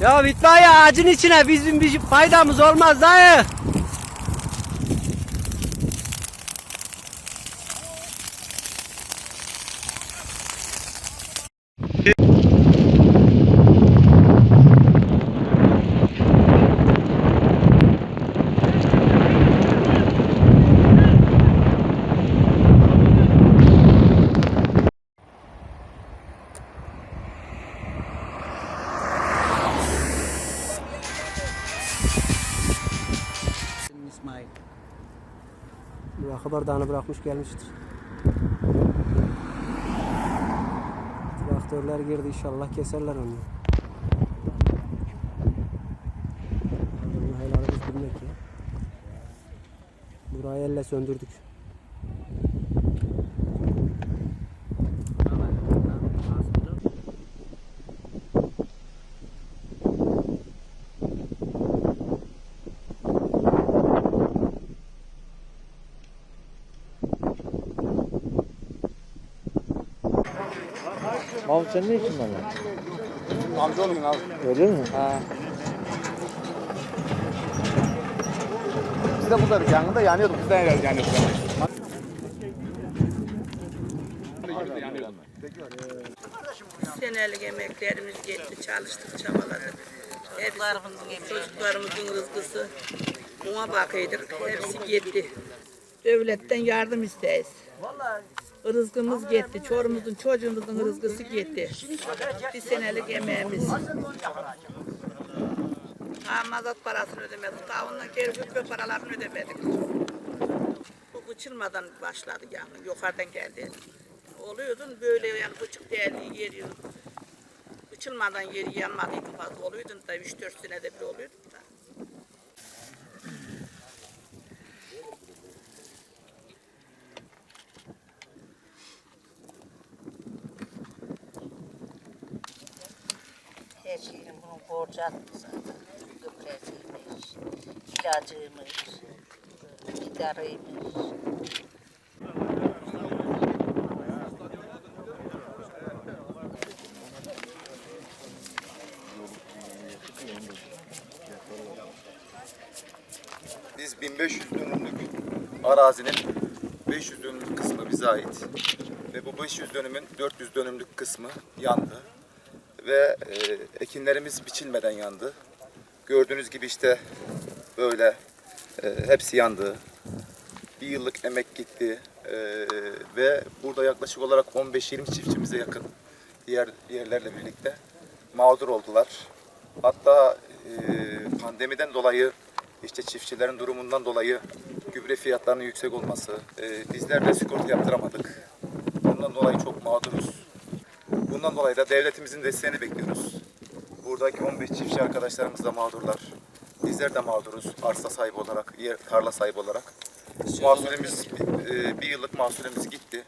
Ya itfaiye ağacın içine bizim bir faydamız olmaz dayı. Bu bardağını bırakmış gelmiştir. Traktörler girdi inşallah keserler onu. Adamın helali biz bilmek ya. Burayı elle söndürdük. Mahmut sen ne için bana? Amca olayım abi. Öyle mi? Ha. Biz de buradaydık yangında yanıyorduk. Biz de yanıyorduk. Senelik emeklerimiz gitti, çalıştık, çabaladık. Çocuklarımızın, çocuklarımızın rızkısı buna bakıyorduk, hepsi gitti. Devletten yardım isteyiz. Rızkımız gitti, çorumuzun, çocuğumuzun rızkısı gitti. Bir senelik emeğimiz. Mazot parasını ödemedik, ondan geri gübre paralarını ödemedik. Bu bıçılmadan başladı yani, yukarıdan geldi. Oluyordun böyle yani bıçık değerli yeri Bıçılmadan yeri yanmadıydı fazla oluyordun da 3-4 senede bir oluyordun da. Şeyin bunun borcu attı zaten. Gübresiymiş, ilacıymış, idareymiş. Biz 1500 dönümlük arazinin 500 dönümlük kısmı bize ait. Ve bu 500 dönümün 400 dönümlük kısmı yandı. Ve e, ekinlerimiz biçilmeden yandı. Gördüğünüz gibi işte böyle e, hepsi yandı. Bir yıllık emek gitti. E, ve burada yaklaşık olarak 15-20 çiftçimize yakın diğer yerlerle birlikte mağdur oldular. Hatta e, pandemiden dolayı işte çiftçilerin durumundan dolayı gübre fiyatlarının yüksek olması, e, bizler de sigorta yaptıramadık. Bundan dolayı çok mağduruz. Bundan dolayı da devletimizin desteğini bekliyoruz. Buradaki 15 çiftçi arkadaşlarımız da mağdurlar. Bizler de mağduruz arsa sahibi olarak, yer, tarla sahibi olarak. Mahsulümüz, e, bir yıllık mahsulümüz gitti.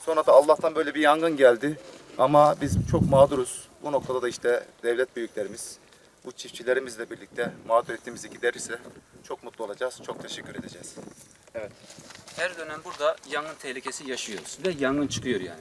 Sonra da Allah'tan böyle bir yangın geldi. Ama biz çok mağduruz. Bu noktada da işte devlet büyüklerimiz, bu çiftçilerimizle birlikte mağduriyetimizi giderirse çok mutlu olacağız. Çok teşekkür edeceğiz. Her dönem burada yangın tehlikesi yaşıyoruz ve yangın çıkıyor yani.